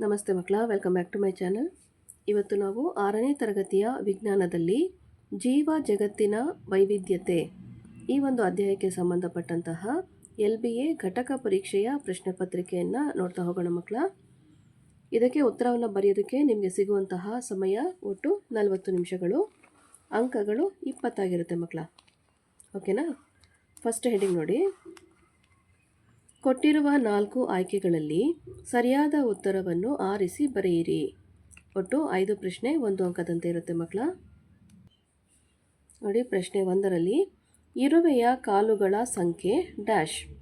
ನಮಸ್ತೆ ಮಕ್ಕಳ welcome back to my channel ಇವತ್ತು ನಾವು ಆರನೇ ತರಗತಿಯ ವಿಜ್ಞಾನದಲ್ಲಿ ಜೀವ ಜಗತ್ತಿನ ವೈವಿಧ್ಯತೆ ಈ ಒಂದು ಅಧ್ಯಾಯಕ್ಕೆ ಸಂಬಂಧಪಟ್ಟಂತಹ ಎಲ್ ಬಿ ಎ ಘಟಕ ಪರೀಕ್ಷೆಯ ಪ್ರಶ್ನೆ ಪತ್ರಿಕೆಯನ್ನು ನೋಡ್ತಾ ಹೋಗೋಣ ಮಕ್ಕಳ. ಇದಕ್ಕೆ ಉತ್ತರವನ್ನು ಬರೆಯೋದಕ್ಕೆ ನಿಮಗೆ ಸಿಗುವಂತಹ ಸಮಯ ಒಟ್ಟು ನಲವತ್ತು ನಿಮಿಷಗಳು. ಅಂಕಗಳು ಇಪ್ಪತ್ತಾಗಿರುತ್ತೆ ಮಕ್ಕಳ. ಓಕೆನಾ ಫಸ್ಟ್ ಹೆಡಿಂಗ್ ನೋಡಿ. ಕೊಟ್ಟಿರುವ ನಾಲ್ಕು ಆಯ್ಕೆಗಳಲ್ಲಿ ಸರಿಯಾದ ಉತ್ತರವನ್ನು ಆರಿಸಿ ಬರೆಯಿರಿ. ಒಟ್ಟು ಐದು ಪ್ರಶ್ನೆ, ಒಂದು ಅಂಕದಂತೆ ಇರುತ್ತೆ ಮಕ್ಕಳ. ನೋಡಿ, ಪ್ರಶ್ನೆ ಒಂದರಲ್ಲಿ ಇರುವೆಯ ಕಾಲುಗಳ ಸಂಖ್ಯೆ ಡ್ಯಾಶ್.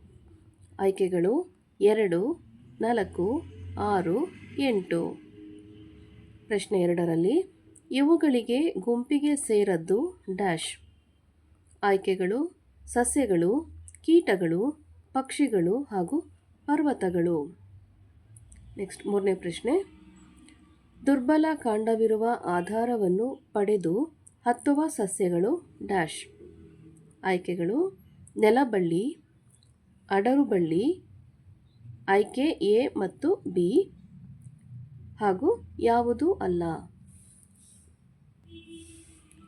ಆಯ್ಕೆಗಳು ಎರಡು, ನಾಲ್ಕು, ಆರು, ಎಂಟು. ಪ್ರಶ್ನೆ ಎರಡರಲ್ಲಿ ಇವುಗಳಿಗೆ ಗುಂಪಿಗೆ ಸೇರದ್ದು ಡ್ಯಾಶ್. ಆಯ್ಕೆಗಳು ಸಸ್ಯಗಳು, ಕೀಟಗಳು ಪಕ್ಷಿಗಳು ಹಾಗೂ ಪರ್ವತಗಳು. ನೆಕ್ಸ್ಟ್ ಮೂರನೇ ಪ್ರಶ್ನೆ. ದುರ್ಬಲ ಕಾಂಡವಿರುವ ಆಧಾರವನ್ನು ಪಡೆದು ಹತ್ತುವ ಸಸ್ಯಗಳು ಡ್ಯಾಶ್. ಆಯ್ಕೆಗಳು. ನೆಲಬಳ್ಳಿ, ಅಡರುಬಳ್ಳಿ, ಆಯ್ಕೆ ಎ ಮತ್ತು ಬಿ ಹಾಗೂ ಯಾವುದು ಅಲ್ಲ.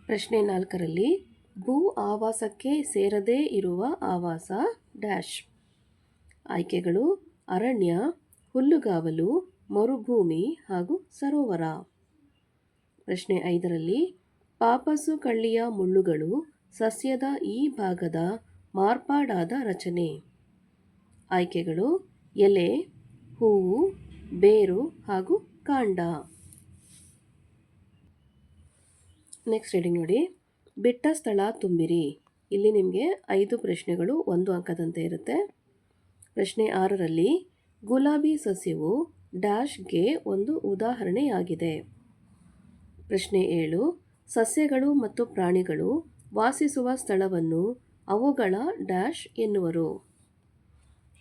ಪ್ರಶ್ನೆ ನಾಲ್ಕರಲ್ಲಿ, ಭೂ ಆವಾಸಕ್ಕೆ ಸೇರದೇ ಇರುವ ಆವಾಸ ಡ್ಯಾಶ್. ಆಯ್ಕೆಗಳು ಅರಣ್ಯ, ಹುಲ್ಲುಗಾವಲು, ಮರುಭೂಮಿ ಹಾಗೂ ಸರೋವರ. ಪ್ರಶ್ನೆ ಐದರಲ್ಲಿ, ಪಾಪಸು ಕಳ್ಳಿಯ ಮುಳ್ಳುಗಳು ಸಸ್ಯದ ಈ ಭಾಗದ ಮಾರ್ಪಾಡಾದ ರಚನೆ. ಆಯ್ಕೆಗಳು, ಎಲೆ, ಹೂವು, ಬೇರು ಹಾಗೂ ಕಾಂಡ. ನೆಕ್ಸ್ಟ್ ರೀಡಿಂಗ್ ನೋಡಿ. ಬಿಟ್ಟ ಸ್ಥಳ ತುಂಬಿರಿ. ಇಲ್ಲಿ ನಿಮಗೆ ಐದು ಪ್ರಶ್ನೆಗಳು, ಒಂದು ಅಂಕದಂತೆ ಇರುತ್ತೆ. ಪ್ರಶ್ನೆ ಆರರಲ್ಲಿ ಗುಲಾಬಿ ಸಸ್ಯವು ಡ್ಯಾಶ್ಗೆ ಒಂದು ಉದಾಹರಣೆಯಾಗಿದೆ. ಪ್ರಶ್ನೆ ಏಳು, ಸಸ್ಯಗಳು ಮತ್ತು ಪ್ರಾಣಿಗಳು ವಾಸಿಸುವ ಸ್ಥಳವನ್ನು ಅವುಗಳ ಡ್ಯಾಶ್ ಎನ್ನುವರು.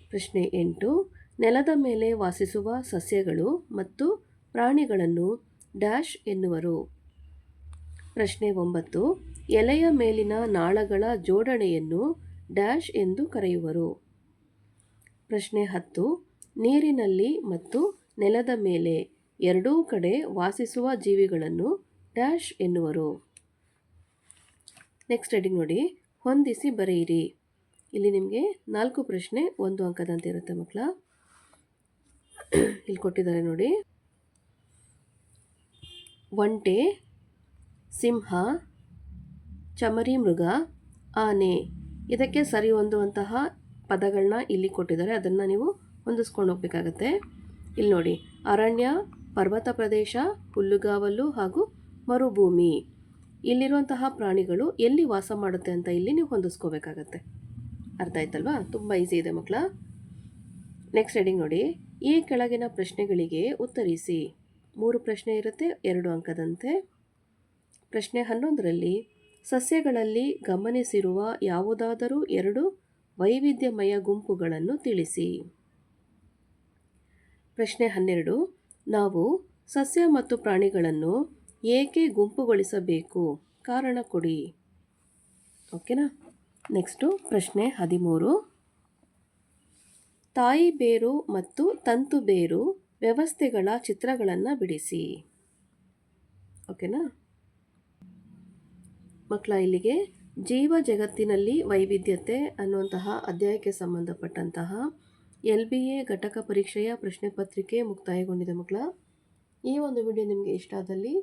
ಪ್ರಶ್ನೆ ಎಂಟು, ನೆಲದ ಮೇಲೆ ವಾಸಿಸುವ ಸಸ್ಯಗಳು ಮತ್ತು ಪ್ರಾಣಿಗಳನ್ನು ಡ್ಯಾಶ್ ಎನ್ನುವರು. ಪ್ರಶ್ನೆ ಒಂಬತ್ತು, ಎಲೆಯ ಮೇಲಿನ ನಾಳಗಳ ಜೋಡಣೆಯನ್ನು ಡ್ಯಾಶ್ ಎಂದು ಕರೆಯುವರು. ಪ್ರಶ್ನೆ ಹತ್ತು, ನೀರಿನಲ್ಲಿ ಮತ್ತು ನೆಲದ ಮೇಲೆ ಎರಡೂ ಕಡೆ ವಾಸಿಸುವ ಜೀವಿಗಳನ್ನು ಡ್ಯಾಶ್ ಎನ್ನುವರು. ನೆಕ್ಸ್ಟ್ ಹೆಡಿಂಗ್ ನೋಡಿ, ಹೊಂದಿಸಿ ಬರೆಯಿರಿ. ಇಲ್ಲಿ ನಿಮಗೆ ನಾಲ್ಕು ಪ್ರಶ್ನೆ, ಒಂದು ಅಂಕದಂತೆ ಇರುತ್ತೆ ಮಕ್ಕಳ. ಇಲ್ಲಿ ಕೊಟ್ಟಿದ್ದಾರೆ ನೋಡಿ. ಒಂಟೆ, ಸಿಂಹ, ಚಮರಿ ಮೃಗ, ಆನೆ. ಇದಕ್ಕೆ ಸರಿ ಹೊಂದುವಂತಹ ಪದಗಳನ್ನ ಇಲ್ಲಿ ಕೊಟ್ಟಿದ್ದಾರೆ. ಅದನ್ನು ನೀವು ಹೊಂದಿಸ್ಕೊಂಡು ಹೋಗಬೇಕಾಗತ್ತೆ. ಇಲ್ಲಿ ನೋಡಿ, ಅರಣ್ಯ, ಪರ್ವತ ಪ್ರದೇಶ, ಹುಲ್ಲುಗಾವಲು ಹಾಗೂ ಮರುಭೂಮಿ. ಇಲ್ಲಿರುವಂತಹ ಪ್ರಾಣಿಗಳು ಎಲ್ಲಿ ವಾಸ ಮಾಡುತ್ತೆ ಅಂತ ಇಲ್ಲಿ ನೀವು ಹೊಂದಿಸ್ಕೋಬೇಕಾಗತ್ತೆ. ಅರ್ಥ ಆಯ್ತಲ್ವಾ? ತುಂಬ ಈಸಿ ಇದೆ ಮಕ್ಕಳ. ನೆಕ್ಸ್ಟ್ ಹೆಡಿಂಗ್ ನೋಡಿ, ಈ ಕೆಳಗಿನ ಪ್ರಶ್ನೆಗಳಿಗೆ ಉತ್ತರಿಸಿ. ಮೂರು ಪ್ರಶ್ನೆ ಇರುತ್ತೆ, ಎರಡು ಅಂಕದಂತೆ. ಪ್ರಶ್ನೆ ಹನ್ನೊಂದರಲ್ಲಿ, ಸಸ್ಯಗಳಲ್ಲಿ ಗಮನಿಸಿರುವ ಯಾವುದಾದರೂ ಎರಡು ವೈವಿಧ್ಯಮಯ ಗುಂಪುಗಳನ್ನು ತಿಳಿಸಿ. ಪ್ರಶ್ನೆ ಹನ್ನೆರಡು. ನಾವು ಸಸ್ಯ ಮತ್ತು ಪ್ರಾಣಿಗಳನ್ನು ಏಕೆ ಗುಂಪುಗೊಳಿಸಬೇಕು? ಕಾರಣ ಕೊಡಿ. ಓಕೆನಾ? ನೆಕ್ಸ್ಟು ಪ್ರಶ್ನೆ ಹದಿಮೂರು. ತಾಯಿ ಬೇರು ಮತ್ತು ತಂತು ಬೇರು ವ್ಯವಸ್ಥೆಗಳ ಚಿತ್ರಗಳನ್ನು ಬಿಡಿಸಿ. ಓಕೆನಾ? ಮಕ್ಕಳ ಇಲ್ಲಿಗೆ ಜೀವ ಜಗತ್ತಿನಲ್ಲಿ ವೈವಿಧ್ಯತೆ ಅನ್ನುವಂತಹ ಅಧ್ಯಾಯಕ್ಕೆ ಸಂಬಂಧಪಟ್ಟಂತಹ ಎಲ್ ಬಿ ಎ ಘಟಕ ಪರೀಕ್ಷೆಯ ಪ್ರಶ್ನೆ ಪತ್ರಿಕೆ ಮುಕ್ತಾಯಗೊಂಡಿದೆ ಮಕ್ಕಳ. ಈ ಒಂದು ವಿಡಿಯೋ ನಿಮಗೆ ಇಷ್ಟ ಆದಲ್ಲಿ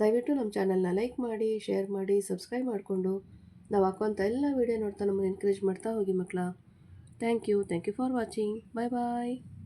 ದಯವಿಟ್ಟು ನಮ್ಮ ಚಾನಲ್ನ ಲೈಕ್ ಮಾಡಿ, ಶೇರ್ ಮಾಡಿ, ಸಬ್ಸ್ಕ್ರೈಬ್ ಮಾಡಿಕೊಂಡು ನಾವು ಹಾಕುವಂಥ ಎಲ್ಲ ವಿಡಿಯೋ ನೋಡ್ತಾ ನಮ್ಮನ್ನು ಎನ್ಕರೇಜ್ ಮಾಡ್ತಾ ಹೋಗಿ ಮಕ್ಕಳ. Thank you thank you for watching. Bye bye.